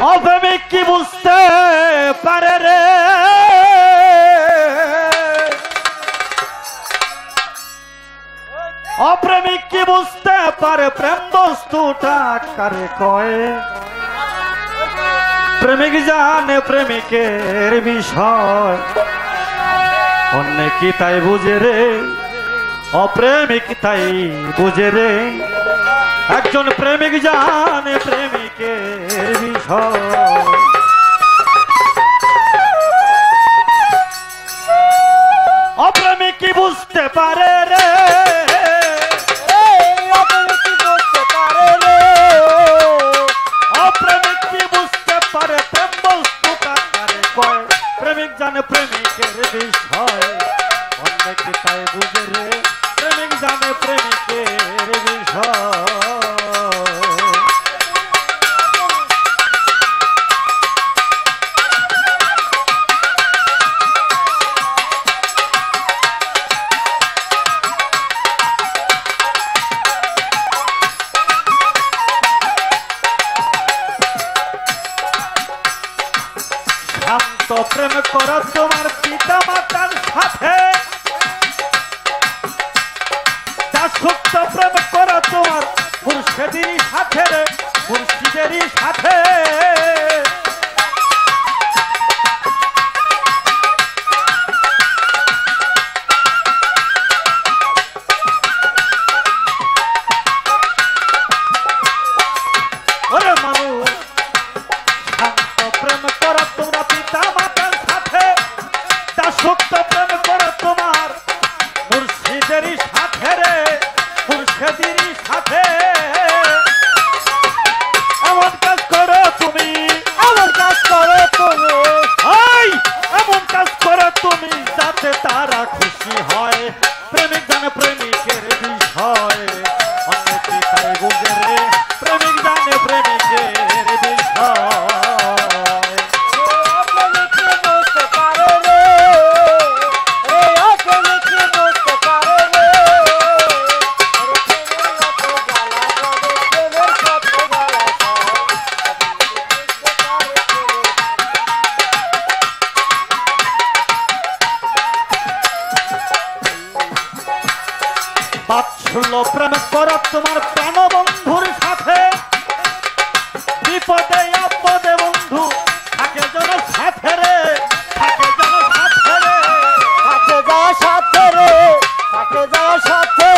অপ্রেমিক কি বুঝতে পারে রে? অপ্রেমিক কি বুঝতে পারে? প্রেম বস্তুটা কারে কয়? প্রেমিক জানে প্রেমিকের বিষয়। অন্য কি তাই বুঝে রে? অপ্রেমিক তাই বুঝে রে। একজন প্রেমিক জানে প্রেমিকের বিষয়। ভ্রান্ত প্রেম কর তোমার পিতা মাতার সাথে দাসুক্ত প্রেম কর তোমার মুর্শিদেরই সাথে রে, মুর্শিদেরই সাথে। Puta চলো প্রেম কর তোমার প্রাণ বন্ধুর সাথে। বিপদে, আপদে বন্ধু, থাকে যেন সাথে রে, থাকে যেন সাথে রে। থাকে যা সাথে রে, থাকে যা সাথে।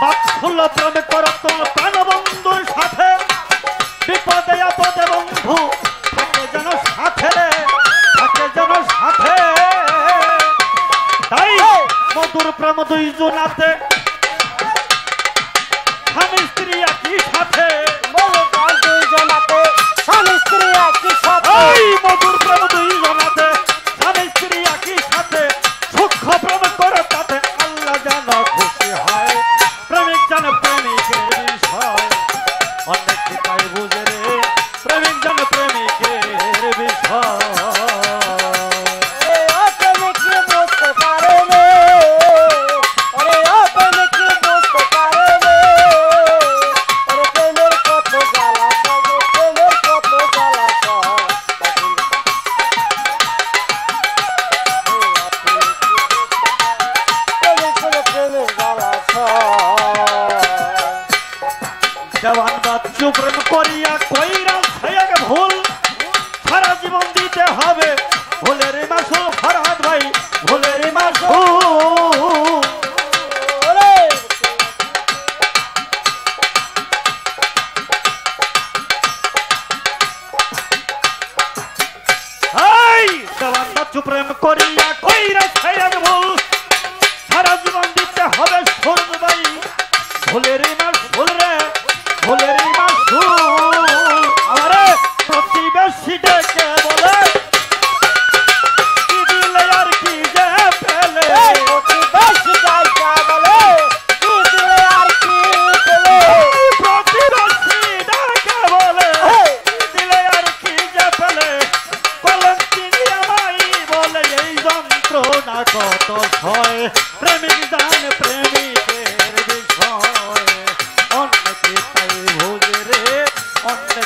বাক্সুল প্রেম কর তোমার আমার প্রাণ দুইজন আছে। স্বামী স্ত্রী একই সাথে। দুইজন আছে। স্বামী স্ত্রী একই সাথে। মধুর প্রাণ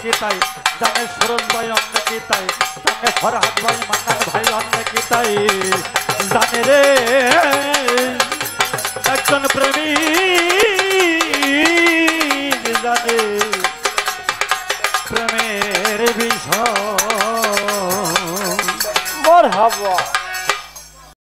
অন্যকে তাই? জানে সুরজ ভাই অন্যকে তাই? জানে ফরহাদ ভাই, মান্নার ভাই অন্যকে তাই? জানে রে, একজন প্রেমী।